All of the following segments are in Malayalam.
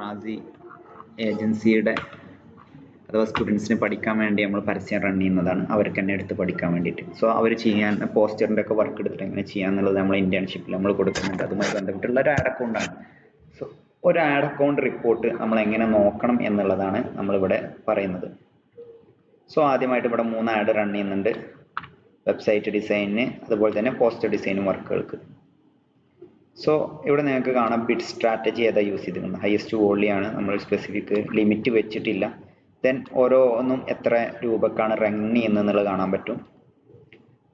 റാസി ഏജൻസിയുടെ അഥവാ സ്റ്റുഡൻസിന് പഠിക്കാൻ വേണ്ടി നമ്മൾ പരസ്യം റൺ ചെയ്യുന്നതാണ് അവർക്ക് തന്നെ എടുത്ത് പഠിക്കാൻ വേണ്ടിയിട്ട്. സോ അവർ ചെയ്യാൻ പോസ്റ്ററിന്റെ ഒക്കെ വർക്ക് എടുത്തിട്ട് എങ്ങനെ ചെയ്യാന്നുള്ളത് നമ്മൾ ഇന്റേൺഷിപ്പിൽ നമ്മൾ കൊടുക്കുന്നുണ്ട്. അതുമായി ബന്ധപ്പെട്ടുള്ള ഒരു ആഡ് അക്കൗണ്ടാണ് സോ ഒരു ആഡ് അക്കൗണ്ട് റിപ്പോർട്ട് നമ്മൾ എങ്ങനെ നോക്കണം എന്നുള്ളതാണ് നമ്മളിവിടെ പറയുന്നത്. സോ ആദ്യമായിട്ട് ഇവിടെ മൂന്ന് ആഡ് റൺ ചെയ്യുന്നുണ്ട്. വെബ്സൈറ്റ് ഡിസൈനിന് അതുപോലെ തന്നെ പോസ്റ്റർ ഡിസൈനും വർക്കുകൾക്ക് സോ ഇവിടെ നിങ്ങൾക്ക് കാണാം ബിഡ് സ്ട്രാറ്റജി ഏതാ യൂസ് ചെയ്തിരിക്കുന്നത്. ഹയസ്റ്റ് വോളിയാണ് നമ്മൾ സ്പെസിഫിക് ലിമിറ്റ് വെച്ചിട്ടില്ല. ദെൻ ഓരോന്നും എത്ര രൂപക്കാണ് റൺ ചെയ്യുന്നത് കാണാൻ പറ്റും.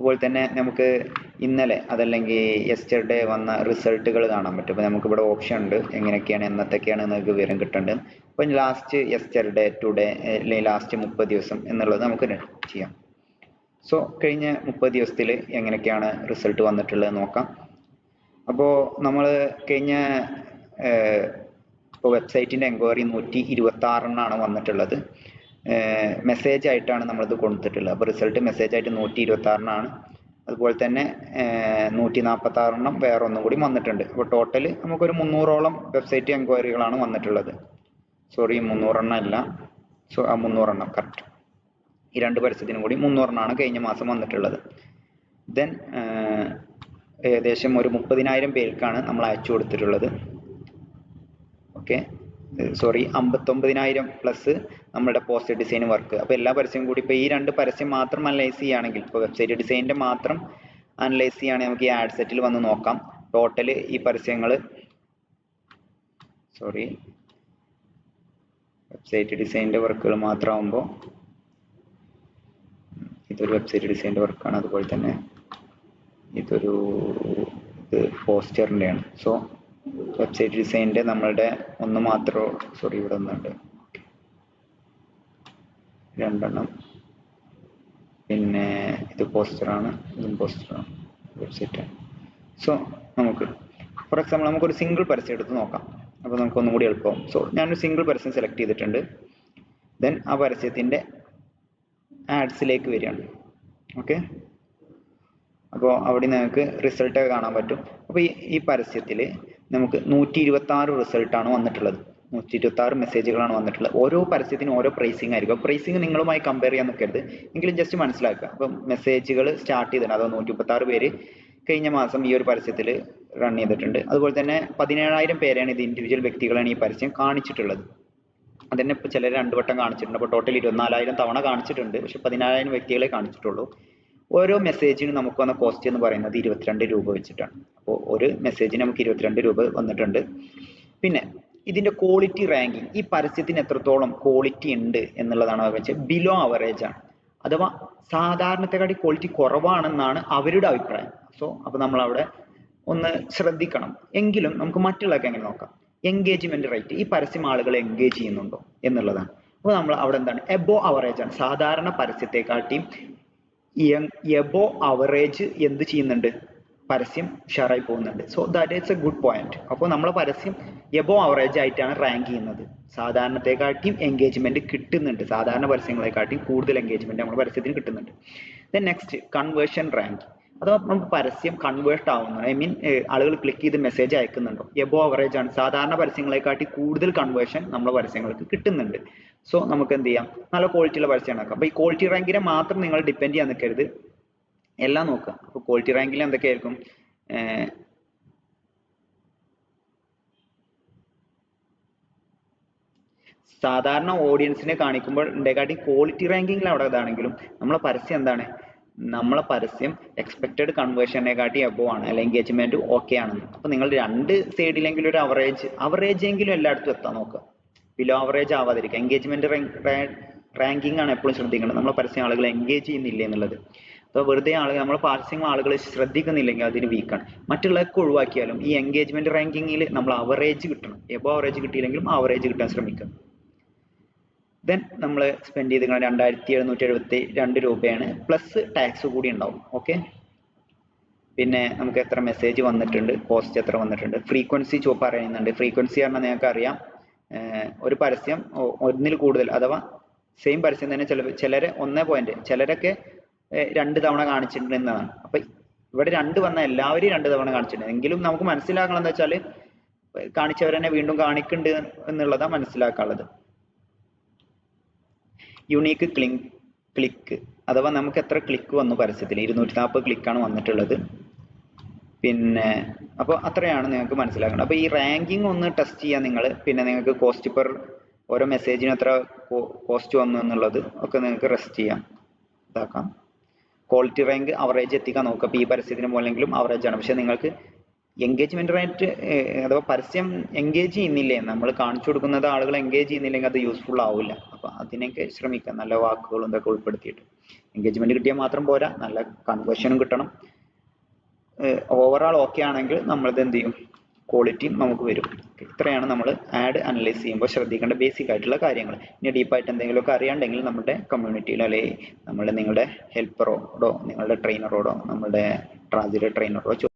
അതുപോലെ തന്നെ നമുക്ക് ഇന്നലെ അതല്ലെങ്കിൽ യെസ്റ്റർഡേ വന്ന റിസൾട്ടുകൾ കാണാൻ പറ്റും. അപ്പോൾ നമുക്ക് ഇവിടെ ഓപ്ഷൻ ഉണ്ട്. എങ്ങനെയൊക്കെയാണ് എന്നത്തൊക്കെയാണ് നിങ്ങൾക്ക് വിവരം കിട്ടേണ്ടത്. അപ്പം ലാസ്റ്റ് യെസ്റ്റർഡേ ടുഡേ അല്ലെങ്കിൽ ലാസ്റ്റ് മുപ്പത് ദിവസം എന്നുള്ളത് നമുക്ക് ചെയ്യാം. സോ കഴിഞ്ഞ മുപ്പത് ദിവസത്തിൽ എങ്ങനെയൊക്കെയാണ് റിസൾട്ട് വന്നിട്ടുള്ളത് നോക്കാം. അപ്പോൾ നമ്മൾ കഴിഞ്ഞ ഇപ്പോൾ വെബ്സൈറ്റിന്റെ എൻക്വയറി നൂറ്റി ഇരുപത്തി ആറെണ്ണാണ് വന്നിട്ടുള്ളത്. മെസ്സേജ് ആയിട്ടാണ് നമ്മളിത് കൊടുത്തിട്ടുള്ളത്. അപ്പോൾ റിസൾട്ട് മെസ്സേജ് ആയിട്ട് നൂറ്റി ഇരുപത്തി അതുപോലെ തന്നെ നൂറ്റി നാൽപ്പത്തി ആറെണ്ണം വേറെ ഒന്നും കൂടി വന്നിട്ടുണ്ട്. അപ്പോൾ ടോട്ടൽ നമുക്കൊരു മുന്നൂറോളം വെബ്സൈറ്റ് എൻക്വയറികളാണ് വന്നിട്ടുള്ളത്. സോറി മുന്നൂറെണ്ണം അല്ല. സോ ആ മുന്നൂറെണ്ണം കറക്റ്റ്. ഈ രണ്ട് പരസ്യത്തിനും കൂടി മുന്നൂറെണ്ണമാണ് കഴിഞ്ഞ മാസം വന്നിട്ടുള്ളത്. ദെൻ ഏകദേശം ഒരു മുപ്പതിനായിരം പേർക്കാണ് നമ്മൾ അയച്ചു കൊടുത്തിട്ടുള്ളത്. ഓക്കെ സോറി അമ്പത്തൊമ്പതിനായിരം പ്ലസ് നമ്മുടെ പോസ്റ്റർ ഡിസൈൻ വർക്ക് അപ്പോൾ എല്ലാ പരസ്യവും കൂടി ഇപ്പോൾ ഈ രണ്ട് പരസ്യം മാത്രം അനലൈസ് ചെയ്യുകയാണെങ്കിൽ ഇപ്പോൾ വെബ്സൈറ്റ് ഡിസൈനിന്റെ മാത്രം അനലൈസ് ചെയ്യുകയാണെങ്കിൽ നമുക്ക് ഈ ആഡ് സെറ്റിൽ വന്ന് നോക്കാം. ടോട്ടൽ ഈ പരസ്യങ്ങൾ സോറി വെബ്സൈറ്റ് ഡിസൈനിന്റെ വർക്കുകൾ മാത്രമാകുമ്പോൾ ഇതൊരു വെബ്സൈറ്റ് ഡിസൈനിന്റെ വർക്കാണ് അതുപോലെ തന്നെ ഇതൊരു ഇത് പോസ്റ്ററിന്റെയാണ് സോ വെബ്സൈറ്റ് ഡിസൈനിന്റെ നമ്മളുടെ ഒന്ന് മാത്രം സോറി ഇവിടെ ഒന്നുണ്ട്. രണ്ടെണ്ണം. പിന്നെ ഇത് പോസ്റ്ററാണ് ഇതും പോസ്റ്ററാണ് വെബ്സൈറ്റ് സോ നമുക്ക് ഫോർ എക്സാമ്പിൾ നമുക്കൊരു സിംഗിൾ പരസ്യം എടുത്ത് നോക്കാം. അപ്പോൾ നമുക്ക് ഒന്നും കൂടി എളുപ്പം. സോ ഞാനൊരു സിംഗിൾ പരസ്യം സെലക്ട് ചെയ്തിട്ടുണ്ട്. ദെൻ ആ പരസ്യത്തിന്റെ ആഡ്സിലേക്ക് വരികയാണ്. ഓക്കെ അപ്പോൾ അവിടെ നിങ്ങൾക്ക് റിസൾട്ട് കാണാൻ പറ്റും. അപ്പോൾ ഈ ഈ പരസ്യത്തിൽ നമുക്ക് നൂറ്റി ഇരുപത്തി ആറ് റിസൾട്ടാണ് വന്നിട്ടുള്ളത്. നൂറ്റി ഇരുപത്തി ആറ് മെസ്സേജുകളാണ് വന്നിട്ടുള്ളത്. ഓരോ പരസ്യത്തിനും ഓരോ പ്രൈസിങ് ആയിരിക്കും. പ്രൈസിങ് നിങ്ങളുമായി കമ്പയർ ചെയ്യാൻ നിൽക്കരുത് എങ്കിലും ജസ്റ്റ് മനസ്സിലാക്കുക. അപ്പം മെസ്സേജുകൾ സ്റ്റാർട്ട് ചെയ്തിട്ടുണ്ട്. അതോ നൂറ്റി മുപ്പത്തി ആറ് പേര് കഴിഞ്ഞ മാസം ഈ ഒരു പരസ്യത്തിൽ റൺ ചെയ്തിട്ടുണ്ട്. അതുപോലെ തന്നെ പതിനേഴായിരം പേരെയാണ് ഇത് ഇൻഡിവിജ്വൽ വ്യക്തികളാണ് ഈ പരസ്യം കാണിച്ചിട്ടുള്ളത്. അതന്നെ ഇപ്പോൾ ചിലർ രണ്ട് വട്ടം കാണിച്ചിട്ടുണ്ട്. അപ്പോൾ ടോട്ടൽ ഇരുപത്തിനാലായിരം തവണ കാണിച്ചിട്ടുണ്ട്. പക്ഷെ പതിനായിരം വ്യക്തികളെ കാണിച്ചിട്ടുള്ളൂ. ഓരോ മെസ്സേജിന് നമുക്ക് വന്ന കോസ്റ്റ് എന്ന് പറയുന്നത് ഇരുപത്തിരണ്ട് രൂപ വെച്ചിട്ടാണ്. അപ്പോൾ ഒരു മെസ്സേജിന് നമുക്ക് ഇരുപത്തിരണ്ട് രൂപ വന്നിട്ടുണ്ട്. പിന്നെ ഇതിന്റെ ക്വാളിറ്റി റാങ്കിങ് ഈ പരസ്യത്തിന് എത്രത്തോളം ക്വാളിറ്റി ഉണ്ട് എന്നുള്ളതാണ് വെച്ചാൽ ബിലോ അവറേജ് ആണ്. അഥവാ സാധാരണത്തെക്കാട്ടി ക്വാളിറ്റി കുറവാണെന്നാണ് അവരുടെ അഭിപ്രായം. സോ അപ്പോൾ നമ്മൾ അവിടെ ഒന്ന് ശ്രദ്ധിക്കണം. എങ്കിലും നമുക്ക് മറ്റുള്ളതൊക്കെ എങ്ങനെ നോക്കാം? എൻഗേജ്മെന്റ് റേറ്റ് ഈ പരസ്യം ആളുകൾ എൻഗേജ് ചെയ്യുന്നുണ്ടോ എന്നുള്ളതാണ്. അപ്പോൾ നമ്മൾ അവിടെ എന്താണ്? എബോ അവറേജ് ആണ്. സാധാരണ പരസ്യത്തെക്കാട്ടിയും എബോ അവറേജ് എന്ത് ചെയ്യുന്നുണ്ട്? പരസ്യം ഷെയറായി പോകുന്നുണ്ട്. So that is a good point അപ്പോൾ നമ്മളെ പരസ്യം എബോ അവറേജ് ആയിട്ടാണ് റാങ്ക് ചെയ്യുന്നത്. സാധാരണത്തെക്കാട്ടിയും എൻഗേജ്മെന്റ് കിട്ടുന്നുണ്ട്. സാധാരണ പരസ്യങ്ങളെക്കാട്ടിയും കൂടുതൽ എൻഗേജ്മെന്റ് നമ്മുടെ പരസ്യത്തിന് കിട്ടുന്നുണ്ട്. ദെൻ നെക്സ്റ്റ് കൺവേർഷൻ റാങ്ക് അഥവാ നമുക്ക് പരസ്യം കൺവേർട്ട് ആവുന്നു? ഐ മീൻ ആളുകൾ ക്ലിക്ക് ചെയ്ത് മെസ്സേജ് അയക്കുന്നുണ്ടോ? എബോ അവറേജ് ആണ്. സാധാരണ പരസ്യങ്ങളെക്കാട്ടി കൂടുതൽ കൺവേർഷൻ നമ്മുടെ പരസ്യങ്ങൾക്ക് കിട്ടുന്നുണ്ട്. സോ നമുക്ക് എന്ത് ചെയ്യാം? നല്ല ക്വാളിറ്റിയുള്ള പരസ്യമാണ് ആക്കാം. അപ്പോൾ ഈ ക്വാളിറ്റി റാങ്കിനെ മാത്രം നിങ്ങൾ ഡിപ്പെൻഡ് ചെയ്യാൻ നിൽക്കരുത്. എല്ലാം നോക്കുക. അപ്പോൾ ക്വാളിറ്റി റാങ്കിൽ എന്തൊക്കെയായിരിക്കും? സാധാരണ ഓഡിയൻസിനെ കാണിക്കുമ്പോൾ ഉണ്ടെക്കാട്ടി ക്വാളിറ്റി റാങ്കിങ്ങിൽ അവിടെ ഇതാണെങ്കിലും നമ്മളെ പരസ്യം എന്താണ്? നമ്മളെ പരസ്യം എക്സ്പെക്റ്റഡ് കൺവേർഷനെക്കാട്ടി എബോ ആണ് അല്ലെങ്കിൽ എൻഗേജ്മെന്റ് ഓക്കെ ആണെന്ന്. അപ്പൊ നിങ്ങൾ രണ്ട് സൈഡിലെങ്കിലും ഒരു അവറേജ് അവറേജ് എങ്കിലും എല്ലായിടത്തും എത്താൻ നോക്കുക. ബിലോ അവറേജ് ആവാതിരിക്കുക. എൻഗേജ്മെന്റ് റാങ്കിങ് ആണ് എപ്പോഴും ശ്രദ്ധിക്കേണ്ടത്. നമ്മളെ പരസ്യം ആളുകൾ എൻഗേജ് ചെയ്യുന്നില്ല എന്നുള്ളത്. അപ്പോൾ വെറുതെ ആളുകൾ നമ്മളെ പരസ്യം ആളുകൾ ശ്രദ്ധിക്കുന്നില്ലെങ്കിൽ അതിന് വീക്കാണ് മറ്റുള്ളതൊക്കെ ഒഴിവാക്കിയാലും ഈ എൻഗേജ്മെന്റ് റാങ്കിങ്ങിൽ നമ്മൾ അവറേജ് കിട്ടണം. എബോ അവറേജ് കിട്ടിയില്ലെങ്കിലും അവറേജ് കിട്ടാൻ ശ്രമിക്കുക. ദെൻ നമ്മൾ സ്പെൻഡ് ചെയ്ത് രണ്ടായിരത്തി എഴുന്നൂറ്റി എഴുപത്തി രണ്ട് രൂപയാണ്. പ്ലസ് ടാക്സ് കൂടി ഉണ്ടാവും. ഓക്കെ പിന്നെ നമുക്ക് എത്ര മെസ്സേജ് വന്നിട്ടുണ്ട്? പോസ്റ്റ് എത്ര വന്നിട്ടുണ്ട്? ഫ്രീക്വൻസി ചോ പറയുന്നുണ്ട്. ഫ്രീക്വൻസി പറഞ്ഞാൽ നിങ്ങൾക്ക് അറിയാം. ഒരു പരസ്യം ഒന്നിൽ കൂടുതൽ അഥവാ സെയിം പരസ്യം തന്നെ ചില ചിലര് ഒന്നേ പോയിന്റ് ചിലരൊക്കെ രണ്ട് തവണ കാണിച്ചിട്ടുണ്ട് എന്നതാണ് അപ്പൊ ഇവിടെ രണ്ട് വന്ന എല്ലാവരും രണ്ട് തവണ കാണിച്ചിട്ടുണ്ട്. എങ്കിലും നമുക്ക് മനസ്സിലാക്കണം എന്താ വെച്ചാൽ കാണിച്ചവർ തന്നെ വീണ്ടും കാണിക്കുന്നുണ്ട് എന്നുള്ളതാണ് മനസ്സിലാക്കാനുള്ളത്. യുണീക്ക് ക്ലിക്ക് ക്ലിക്ക് അഥവാ നമുക്ക് എത്ര ക്ലിക്ക് വന്നു പരസ്യത്തിൽ? ഇരുന്നൂറ്റി നാൽപ്പത് ക്ലിക്കാണ് വന്നിട്ടുള്ളത്. പിന്നെ അപ്പോൾ അത്രയാണ് നിങ്ങൾക്ക് മനസ്സിലാക്കേണ്ടത്. അപ്പോൾ ഈ റാങ്കിങ് ഒന്ന് ടെസ്റ്റ് ചെയ്യാൻ നിങ്ങൾ പിന്നെ നിങ്ങൾക്ക് കോസ്റ്റ് പെർ ഓരോ മെസ്സേജിന് എത്ര കോസ്റ്റ് വന്നു എന്നുള്ളത് ഒക്കെ നിങ്ങൾക്ക് റെസ്റ്റ് ചെയ്യാം. ഇതാക്കാം. ക്വാളിറ്റി റാങ്ക് അവറേജ് എത്തിക്കാൻ നോക്കുക. അപ്പോൾ ഈ പരസ്യത്തിന് പോലെങ്കിലും അവറേജ് ആണ്. പക്ഷേ നിങ്ങൾക്ക് എൻഗേജ്മെന്റ് റേറ്റ് അഥവാ പരസ്യം എൻഗേജ് ചെയ്യുന്നില്ലേ? നമ്മൾ കാണിച്ചു കൊടുക്കുന്നത് ആളുകൾ എൻഗേജ് ചെയ്യുന്നില്ലെങ്കിൽ അത് യൂസ്ഫുൾ ആവില്ല. അപ്പോൾ അതിനൊക്കെ ശ്രമിക്കുക. നല്ല വാക്കുകളും ഇതൊക്കെ ഉൾപ്പെടുത്തിയിട്ട്. എൻഗേജ്മെന്റ് കിട്ടിയാൽ മാത്രം പോരാ. നല്ല കൺവേർഷനും കിട്ടണം. ഓവറാൾ ഓക്കെ ആണെങ്കിൽ നമ്മളിത് എന്ത് ചെയ്യും? ക്വാളിറ്റിയും നമുക്ക് വരും. ഇത്രയാണ് നമ്മൾ ആഡ് അനലൈസ് ചെയ്യുമ്പോൾ ശ്രദ്ധിക്കേണ്ട ബേസിക് ആയിട്ടുള്ള കാര്യങ്ങൾ. ഇനി ഡീപ്പായിട്ട് എന്തെങ്കിലുമൊക്കെ അറിയാണ്ടെങ്കിൽ നമ്മുടെ കമ്മ്യൂണിറ്റിയിൽ അല്ലെങ്കിൽ നമ്മുടെ നിങ്ങളുടെ ഹെൽപ്പറോടോ നിങ്ങളുടെ ട്രെയിനറോടോ നമ്മുടെ ട്രാൻസിലെ ട്രെയിനറോടോ